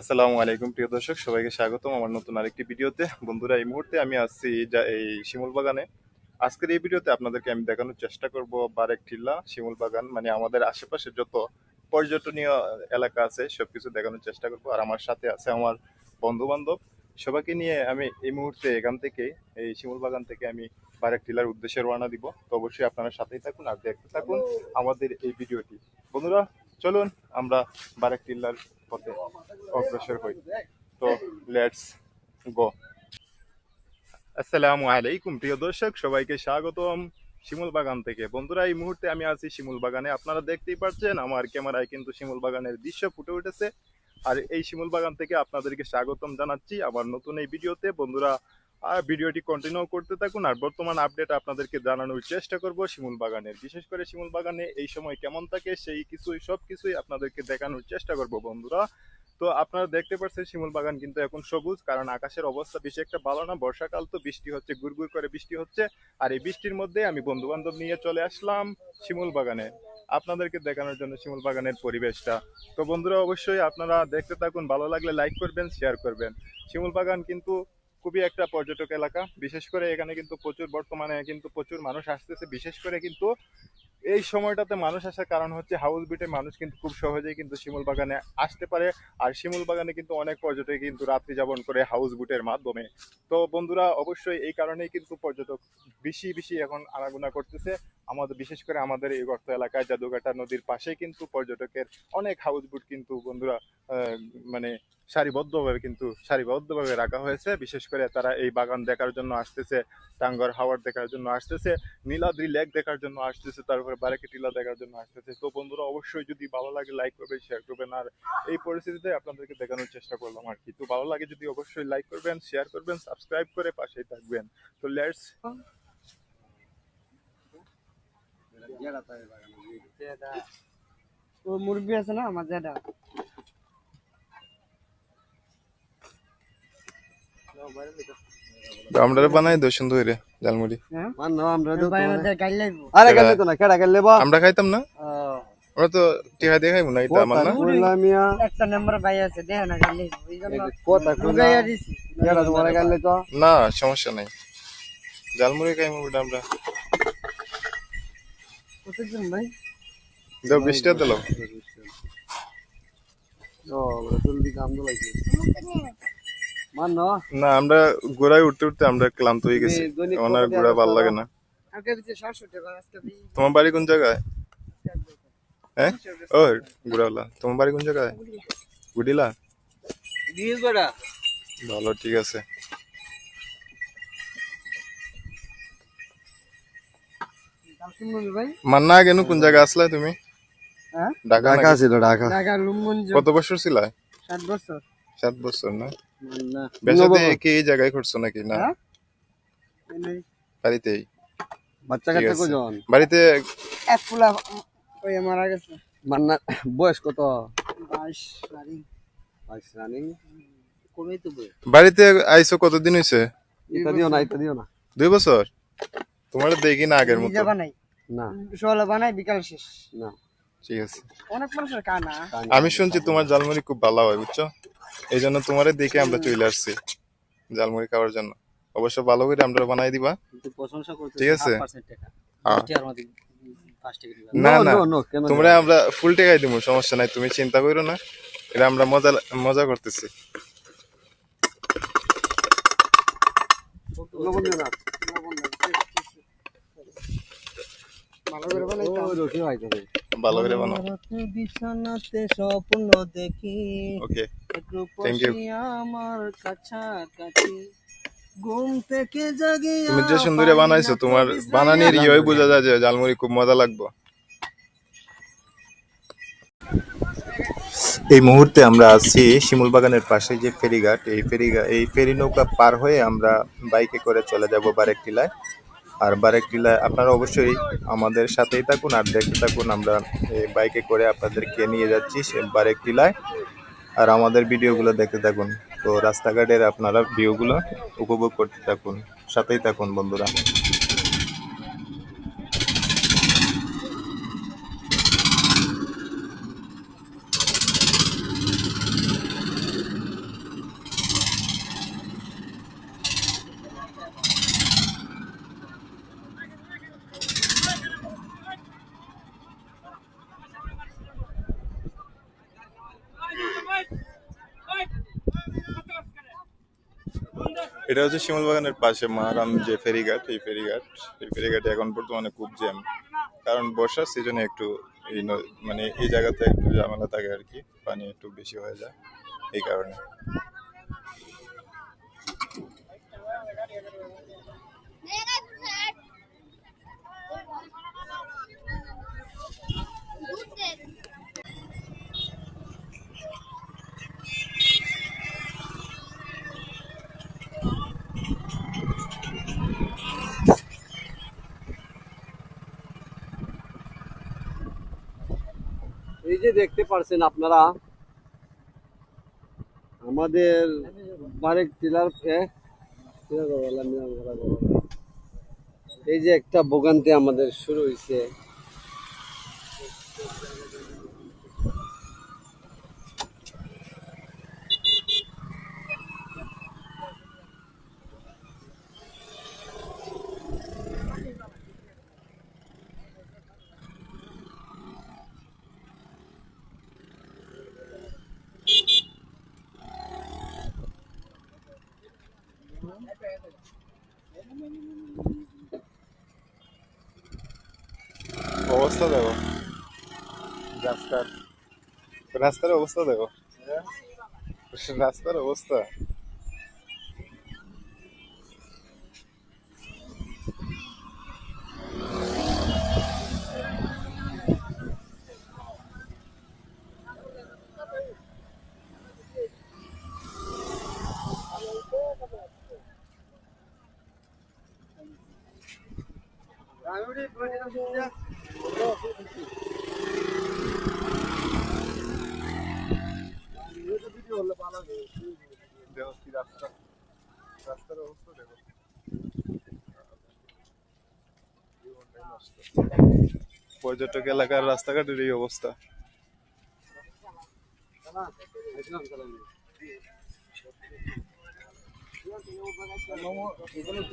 আসসালামু আলাইকুম, প্রিয় দর্শক। সবাইকে স্বাগতম আমার নতুন আরেকটি ভিডিওতে। বন্ধুরা, এই মুহূর্তে আমি আসছি যা এই শিমুল বাগানে। আজকের এই ভিডিওতে আপনাদেরকে আমি দেখানোর চেষ্টা করব বারেক টিল্লা শিমুল বাগান। মানে আমাদের আশেপাশে যত পর্যটনীয় এলাকা আছে সব কিছু দেখানোর চেষ্টা করব। আর আমার সাথে আছে আমার বন্ধু বান্ধব সবাইকে নিয়ে আমি এই মুহূর্তে এখান থেকে, এই শিমুল বাগান থেকে আমি বারেক টিলার উদ্দেশ্যে রওনা দিব। তো অবশ্যই আপনারা সাথেই থাকুন আর দেখতে থাকুন আমাদের এই ভিডিওটি। বন্ধুরা, চলুন আমরা বারেক টিল্লার পথে অগ্রসর হই। তো লেটস গো আসসালামু আলাইকুম, প্রিয় দর্শক, সবাইকে স্বাগতম শিমুল বাগান থেকে। বন্ধুরা, এই মুহূর্তে আমি আছি শিমুল বাগানে। আপনারা দেখতেই পাচ্ছেন, আমার ক্যামেরায় কিন্তু শিমুল বাগানের দৃশ্য ফুটে উঠেছে। আর এই শিমুল বাগান থেকে আপনাদেরকে স্বাগতম জানাচ্ছি। আমার নতুন এই ভিডিওতে, বন্ধুরা আর ভিডিওটি কন্টিনিউ করতে থাকুন, আর বর্তমান আপডেট আপনাদেরকে জানানোর চেষ্টা করব শিমুল বাগানের। বিশেষ করে শিমুল বাগানে এই সময় কেমন থাকে, সেই কিছুই, সব কিছুই আপনাদেরকে দেখানোর চেষ্টা করব বন্ধুরা। তো আপনারা দেখতে পাচ্ছেন শিমুল বাগান কিন্তু এখন সবুজ, কারণ আকাশের অবস্থা বেশি একটা ভালো না। বর্ষাকাল তো বৃষ্টি হচ্ছে, গুড়গুড় করে বৃষ্টি হচ্ছে। আর এই বৃষ্টির মধ্যে আমি বন্ধু বান্ধব নিয়ে চলে আসলাম শিমুল বাগানে। আপনাদেরকে দেখানোর জন্য শিমুল বাগানের পরিবেশটা। তো বন্ধুরা, অবশ্যই আপনারা দেখতে থাকুন। ভালো লাগলে লাইক করবেন শেয়ার করবেন। শিমুল বাগান কিন্তু খুবই একটা পর্যটক এলাকা। বিশেষ করে এখানে কিন্তু প্রচুর বর্তমানে কিন্তু প্রচুর মানুষ আসতেছে। বিশেষ করে কিন্তু এই সময়টাতে মানুষ আসার কারণ হচ্ছে হাউস বিটে মানুষ কিন্তু খুব সহজেই কিন্তু শিমুল বাগানে আসতে পারে। আর শিমুল বাগানে কিন্তু অনেক পর্যটক কিন্তু রাত্রি যাপন করে হাউস বুটের মাধ্যমে। তো বন্ধুরা, অবশ্যই এই কারণেই কিন্তু পর্যটক বেশি বেশি এখন আনাগোনা করতেছে। আমাদের, বিশেষ করে আমাদের এই গর্ত এলাকায় জাদুঘাটা নদীর পাশে কিন্তু পর্যটকের অনেক হাউস বুট কিন্তু বন্ধুরা মানে সারিবদ্ধভাবে কিন্তু, সারিবদ্ধভাবে রাখা হয়েছে। বিশেষ করে তারা এই বাগান দেখার জন্য আসতেছে, টাঙ্গর হাওয়ার দেখার জন্য আসতেছে, নীলাদ্রি লেক দেখার জন্য আসতেছে, তারপরে বারাকি টিলা দেখার জন্য আসতেছে। তো বন্ধুরা, অবশ্যই যদি ভালো লাগে লাইক করবেন শেয়ার করবেন। আর এই পরিস্থিতিতে আপনাদেরকে দেখানোর চেষ্টা করলাম আর কি। তো ভালো লাগে যদি অবশ্যই লাইক করবেন শেয়ার করবেন সাবস্ক্রাইব করে পাশেই থাকবেন। তো লেটস ও মুরগি আছে না আমার আমরা বানাই দো সুন্দর রে জালমুড়ি হ্যাঁ? মান না আমরা তো আরে গেলে তো না কেডা বা আমরা খাইতাম না? আমরা তো টিহা দিয়ে খাইবো না এটা আমার না। মিয়া? একটা নাম্বার ভাই আছে দেখে না গাইড লাগবো এই জন্য কথা কইলা দিছি। কেডা তোমার গেলে তো না সমস্যা নাই। জালমুড়ি আমরা। কতজন ভাই দাও বিশটা দিলো না আমরা ঘোড়ায় উঠতে উঠতে আমরা ক্লান্ত হয়ে গেছি। ঘোরা টাকা ভালো লাগে না। আজকে দিতে 700 টাকা আজকে দিই তোমার বাড়ি কোন জায়গায়? হ্যাঁ? ও ঘুরাওলা তোমার বাড়ি কোন জায়গায়? গুডিলা? ভালো ঠিক আছে। মান্না কেন কোন জায়গা আসলা তুমি? হ্যাঁ? ঢাকা ঢাকা ছিল ঢাকা। কত বছর ছিল? 7 বছর। সাত বছর না? না বেসাতে কি এই জায়গায় করছ নাকি? না? হ্যাঁ? বাড়িতেই। বাচ্চা কাচ্চা কজন বাড়িতে এক ফুলা ওই মারা গেছে। মান বয়স কত? 22 সারি বাইশ রানিং? কমে তো বয়স। বাড়িতে আইছো কতদিন হয়েছে এটা দিও না এটা দিও না। দুই বছর? তোমার দেখি না আগের মতো। না। সকালে বানাই বিকাল শেষ। না ঠিক আছে। অনেক মানুষের কানা। আমি শুনছি তোমার জালমুড়ি খুব ভালো হয় বুঝছ? এই জন্য তোমারে দেখে আমরা চলে আসছি জালমুড়ি খাওয়ার জন্য। অবশ্য ভালো করে আমরা বানাই দিবা। কিন্তু প্রশংসা করতে ঠিক আছে? 5% টাকা। হ্যাঁ। এটি আর মধ্যে 5 টাকা দিবা। না, না। তোমরা আমরা ফুল টেকাই দিব সমস্যা নাই তুমি চিন্তা করো না। এটা আমরা মজা মজা করতেছি লবণ দিও না ভালো করে বানাও। বিছানাতে স্বপ্ন দেখি। ওকে আমার কাছাকাছি। ঘুম থেকে জাগি তুমি যে সুন্দরে বানাইছো তোমার বানানির ইয়ে বোঝা যায় যে জালমুড়ি খুব মজা লাগবে। এই মুহূর্তে আমরা আছি শিমুল বাগানের পাশে যে ফেরিঘাট এই ফেরিঘাট এই ফেরি নৌকা পার হয়ে আমরা বাইকে করে চলে যাব বারেক টিলায়। আর বারেক টিলায় আপনারা অবশ্যই আমাদের সাথেই থাকুন আর দেখতে থাকুন, আমরা বাইকে করে আপনাদেরকে নিয়ে যাচ্ছি সে বারেক টিলায়। আর আমাদের ভিডিওগুলো দেখতে থাকুন। তো রাস্তাঘাটের আপনারা ভিউগুলো উপভোগ করতে থাকুন। সাথেই থাকুন বন্ধুরা। এটা হচ্ছে শিমল বাগানের পাশে মারাম যে ফেরিঘাট, এই ফেরিঘাট। এই ফেরিঘাটে এখন বর্তমানে খুব জ্যাম। কারণ বর্ষার সিজনে একটু এই মানে এই জায়গাতে একটু ঝামেলা থাকে আর কি, পানি একটু বেশি হয়ে যায় এই কারণে। এই যে দেখতে পারছেন আপনারা? আমাদের বারেক টিলার এই যে একটা ভোগান্তি আমাদের শুরু হয়েছে অবস্থা দেখো। রাস্তার রাস্তার অবস্থা দেখো। রাস্তার অবস্থা। দেখো এলাকার রাস্তাঘাটের এই অবস্থা। দেখো পর্যটক এলাকার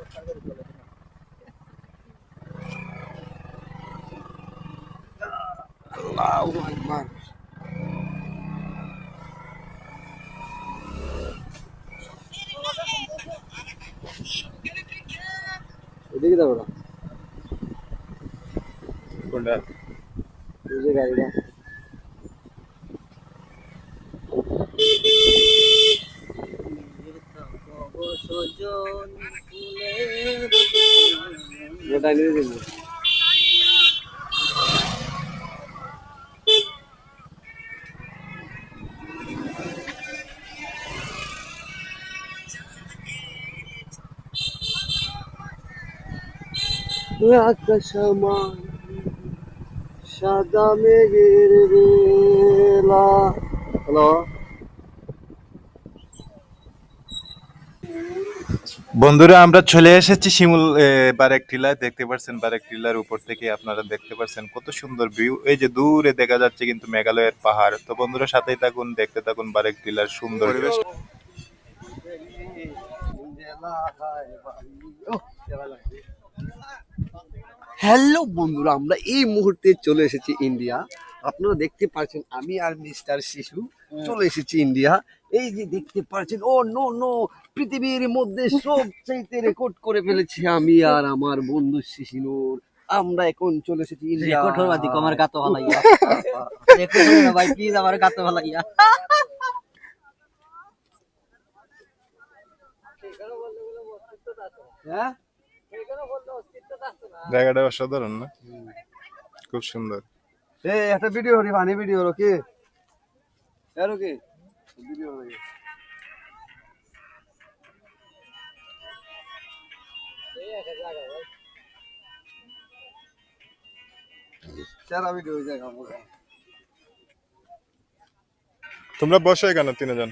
রাস্তাঘাটের এই অবস্থা এদিকে যাব না। কোনটা? যে গাড়িটা। ওটা নিয়ে যাব। আকাশ আমার সাদা মেঘের বেলা। হ্যালো বন্ধুরা আমরা চলে এসেছি শিমুল বারেক টিলায়। দেখতে পাচ্ছেন বারেক টিলার উপর থেকে আপনারা দেখতে পাচ্ছেন কত সুন্দর ভিউ। এই যে দূরে দেখা যাচ্ছে কিন্তু মেঘালয়ের পাহাড়। তো বন্ধুরা সাথেই থাকুন দেখতে থাকুন বারেক টিলার সুন্দর পরিবেশ। হ্যালো বন্ধুরা আমরা এই মুহূর্তে চলে এসেছি ইন্ডিয়া। আপনারা দেখতে পাচ্ছেন আমি আর মিস্টার শিশু চলে এসেছি ইন্ডিয়া। এই যে দেখতে পাচ্ছেন ও নো নো পৃথিবীর মধ্যে সব চাইতে রেকর্ড করে ফেলেছি আমি আর আমার বন্ধু শিশিনুর আমরা এখন চলে এসেছি ইন্ডিয়া। রেকর্ড হওয়া দিক আমার গাতো ভালাইয়া। রেকর্ড ভাই প্লিজ আমার গাতো ভালাইয়া। হ্যাঁ? জায়গাটা অসাধারণ না? খুব সুন্দর। এই একটা ভিডিও হরি বানি ভিডিও রকি এর কি? ভিডিও তোমরা বসো এখানে তিনজন।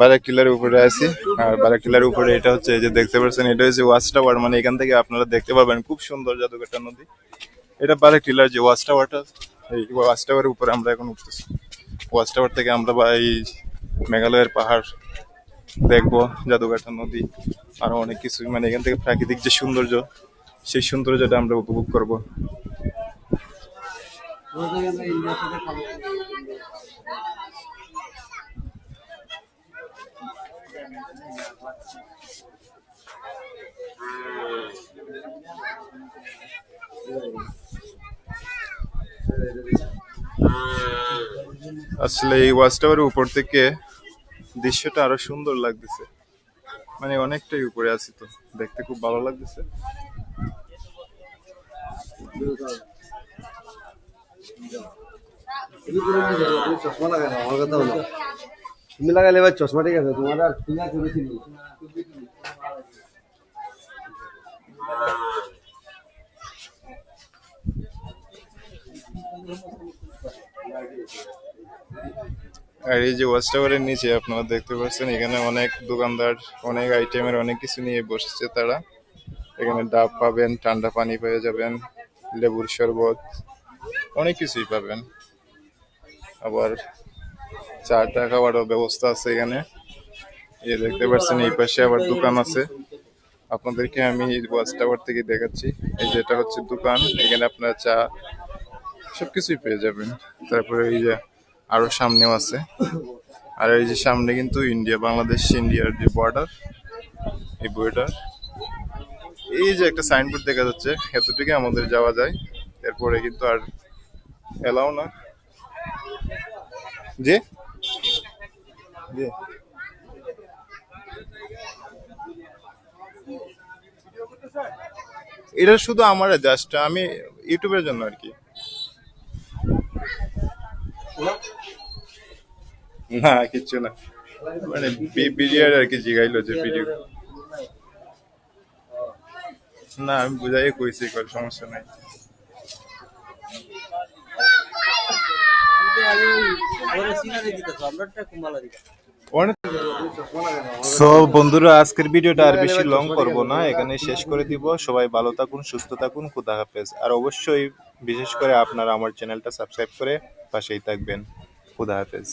বারাক টিলার উপরে আছি। আর বারাক টিলার উপরে এটা হচ্ছে যে দেখতে পাচ্ছেন, এটা হচ্ছে ওয়াচ টাওয়ার। মানে এখান থেকে আপনারা দেখতে পাবেন খুব সুন্দর জাদুঘাটা নদী। এটা বারাক টিলার যে ওয়াচ টাওয়ারটা, এই ওয়াচ টাওয়ারের উপরে আমরা এখন উঠতেছি। ওয়াচ টাওয়ার থেকে আমরা এই মেঘালয়ের পাহাড় দেখব, জাদুঘাটা নদী, আরও অনেক কিছু মানে এখান থেকে প্রাকৃতিক যে সৌন্দর্য, সেই সৌন্দর্যটা আমরা উপভোগ করব। আসলে এই ওয়াচ টাওয়ারের উপর থেকে দৃশ্যটা আরও সুন্দর লাগতেছে। মানে অনেকটাই উপরে আছি তো, দেখতে খুব ভালো লাগতেছে। এবার চশমা ঠিক আছে আর করেছিল আর এই যে ওয়াচ টাওয়ারের নিচে আপনারা দেখতে পাচ্ছেন, এখানে অনেক দোকানদার, অনেক আইটেমের অনেক কিছু নিয়ে বসেছে তারা। এখানে ডাব পাবেন, ঠান্ডা পানি পেয়ে যাবেন, লেবুর শরবত, অনেক কিছুই পাবেন। আবার চাটা খাওয়ারও ব্যবস্থা আছে এখানে। এই দেখতে পাচ্ছেন, এই পাশে আবার দোকান আছে। আপনাদেরকে আমি ওয়াচ টাওয়ার থেকে দেখাচ্ছি। এই যে এটা হচ্ছে দোকান, এখানে আপনারা চা সবকিছুই পেয়ে যাবেন। তারপরে এই যে আরও সামনেও আছে। আর এই যে সামনে কিন্তু ইন্ডিয়া, বাংলাদেশ, ইন্ডিয়ার যে বর্ডার এই বর্ডার এই যে একটা সাইনবোর্ড দেখা যাচ্ছে এতটুকু আমাদের যাওয়া যায়। এরপরে কিন্তু আর এলাও না। যে যে এটা শুধু আমার জাস্ট আমি ইউটিউবের জন্য আর কি। না, কিচ্ছু না। মানে বিরিয়ার আর কি জিগাইলো যে ভিডিও। না, আমি বুঝাই কইছি, কোনো সমস্যা নাই। সো বন্ধুরা, আজকের ভিডিওটা আর বেশি লং করব না। এখানে শেষ করে দিব। সবাই ভালো থাকুন, সুস্থ থাকুন, খুদা হাফেজ। আর অবশ্যই, বিশেষ করে আপনারা আমার চ্যানেলটা সাবস্ক্রাইব করে পাশেই থাকবেন। খুদা হাফেজ